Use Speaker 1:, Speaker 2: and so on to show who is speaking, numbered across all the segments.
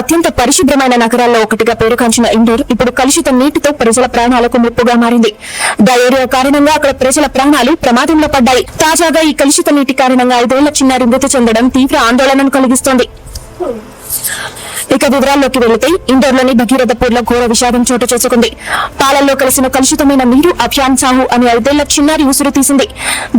Speaker 1: అత్యంత పరిశుభ్రమైన నగరాల్లో ఒకటిగా పేరుగాంచిన ఇండోర్ ఇప్పుడు కలుషిత నీటితో ప్రజల ప్రాణాలకు ముప్పుగా మారింది. డయేరియా కారణంగా అక్కడ ప్రజల ప్రాణాలు ప్రమాదంలో పడ్డాయి. తాజాగా ఈ కలుషిత నీటి కారణంగా ఐదేళ్ళ చిన్నారి మృతి చెందడం తీవ్ర ఆందోళనను కలిగిస్తోంది. ఇక వివరాల్లోకి వెళితే ఇండోర్లోని భగీరథపూర్లో ఘోర విషాదం చోటు చేసుకుంది. పాలల్లో కలిసిన కలుషితమైన నీరు అభియాన్ సాహు అనే ఐదేళ్ళ చిన్నారి ఉసురు తీసింది.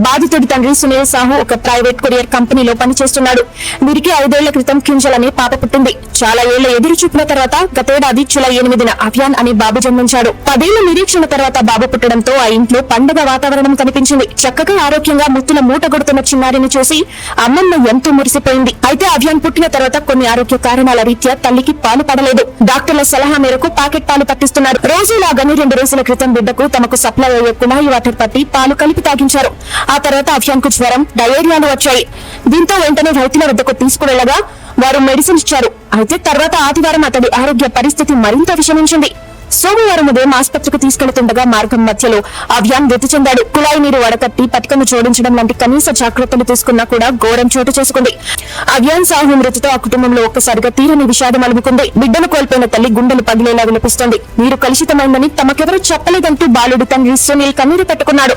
Speaker 1: బాధితుడి తండ్రి సునీల్ సాహు ఒక ప్రైవేట్ కొరియర్ కంపెనీలో పనిచేస్తున్నాడు. వీరికి ఐదేళ్ళ క్రితం కింజలనే పాప పుట్టింది. చాలా ఏళ్ళ ఎదురు చూపిన తర్వాత గతేడాది జులై ఎనిమిదిన అభియాన్ అనే బాబు జన్మించాడు. పదేళ్ళ నిరీక్షణ తర్వాత బాబు పుట్టడంతో ఆ ఇంట్లో పండగ వాతావరణం కనిపించింది. చక్కగా ఆరోగ్యంగా ముత్తుల మూట కొడుతున్న చిన్నారిని చూసి అమ్మమ్మ ఎంతో మురిసిపోయింది. అయితే అభియాన్ పుట్టిన తర్వాత కొన్ని ఆరోగ్య కారణాల రీత్యా తల్లికి పాలు పడలేదు. డాక్టర్ల సలహా మేరకు ప్యాకెట్ పాలు పట్టిస్తున్నారు. రోజులాగానే రెండు రోజుల క్రితం బిడ్డకు తమకు సప్లై అయ్యే కుళాయి వాటర్ పట్టి పాలు కలిపి తాగించారు. ఆ తర్వాత అభియాన్ జ్వరం డయేరియాలు వచ్చాయి. దీంతో వెంటనే రైతుల వద్దకు తీసుకువెళ్ళగా వారు మెడిసిన్ ఇచ్చారు. అయితే తర్వాత ఆదివారం అతడి ఆరోగ్య పరిస్థితి మరింత విషమించింది. సోమవారం ఉదయం ఆసుపత్రికి తీసుకెళ్తుండగా మార్గం మధ్యలో అభియాన్ మృతి చెందాడు. కుళాయి నీరు వడకట్టి పటికను జోడించడం లాంటి కనీస జాగ్రత్తలు తీసుకున్నా కూడా ఘోరం చోటు చేసుకుంది. అవ్యాన్ సాహు మృతితో ఆ కుటుంబంలో ఒక్కసారిగా తీరని విషాదం అలుముకుంది. బిడ్డను కోల్పోయిన తల్లి గుండెలు పగిలేలా వినిపిస్తోంది. నీరు కలుషితమైందని తమకెవరూ చెప్పలేదంటూ బాలుడు తండ్రి సునీల్ కన్నీరు పెట్టుకున్నాడు.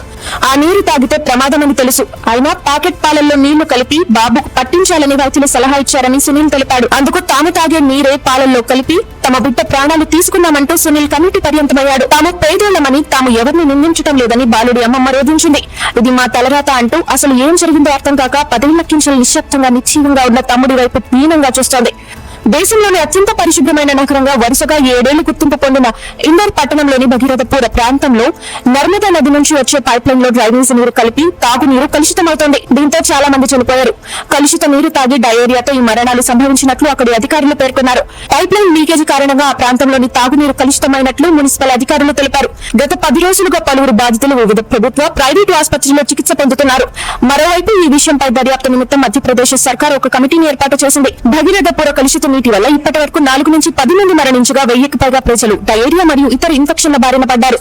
Speaker 1: ఆ నీరు తాగితే ప్రమాదమని తెలుసు. అయినా ప్యాకెట్ పాలల్లో నీళ్ళు కలిపి బాబుకు పట్టించాలని వైద్యులు సలహా ఇచ్చారని సునీల్ తెలిపాడు. అందుకు తాము తాగే నీరే పాలల్లో కలిపి తమ బిడ్డ ప్రాణాలు తీసుకున్నామంటూ సునీల్ కమిటీ పర్యంతమయ్యాడు. తాము పేదోళ్ళమని తాము ఎవరిని నిందించడం లేదని బాలుడి అమ్మమ్మ రోధించింది. ఇది మా తలరాత అంటూ అసలు ఏం జరిగిందో అర్థం కాక పదేళ్ళ కించలు నిశ్శబ్దంగా నిశ్చీవంగా ఉన్న తమ్ముడి వైపు దీనంగా చూస్తోంది. దేశంలోని అత్యంత పరిశుభ్రమైన నగరంగా వరుసగా ఏడేళ్ళు గుర్తింపు పొందిన ఇందోర్ పట్టణంలోని భగీరథపూర ప్రాంతంలో నర్మదా నది నుంచి వచ్చే పైప్ లైన్లో డ్రైనేజ్ నీరు కలిపి తాగునీరు కలుషితమవుతోంది. దీంతో చాలా మంది చనిపోయారు. కలుషిత నీరు తాగి డయేరియాతో ఈ మరణాలు సంభవించినట్లు అక్కడి అధికారులు పేర్కొన్నారు. పైప్ లైన్ లీకేజ్ కారణంగా ఆ ప్రాంతంలోని తాగునీరు కలుషితమైనట్లు మున్సిపల్ అధికారులు తెలిపారు. గత పది రోజులుగా పలువురు బాధితులు వివిధ ప్రభుత్వ ప్రైవేటు ఆసుపత్రుల్లో చికిత్స పొందుతున్నారు. మరోవైపు ఈ విషయంపై దర్యాప్తు నిమిత్తం మధ్యప్రదేశ్ సర్కార్ ఒక కమిటీని ఏర్పాటు చేసింది. భగీరథపుర కలుషిత నీటి వల్ల ఇప్పటి వరకు నాలుగు నుంచి పది మంది మరణించగా వెయ్యికి పైగా ప్రజలు డయేరియా మరియు ఇతర ఇన్ఫెక్షన్ల బారిన పడ్డారు.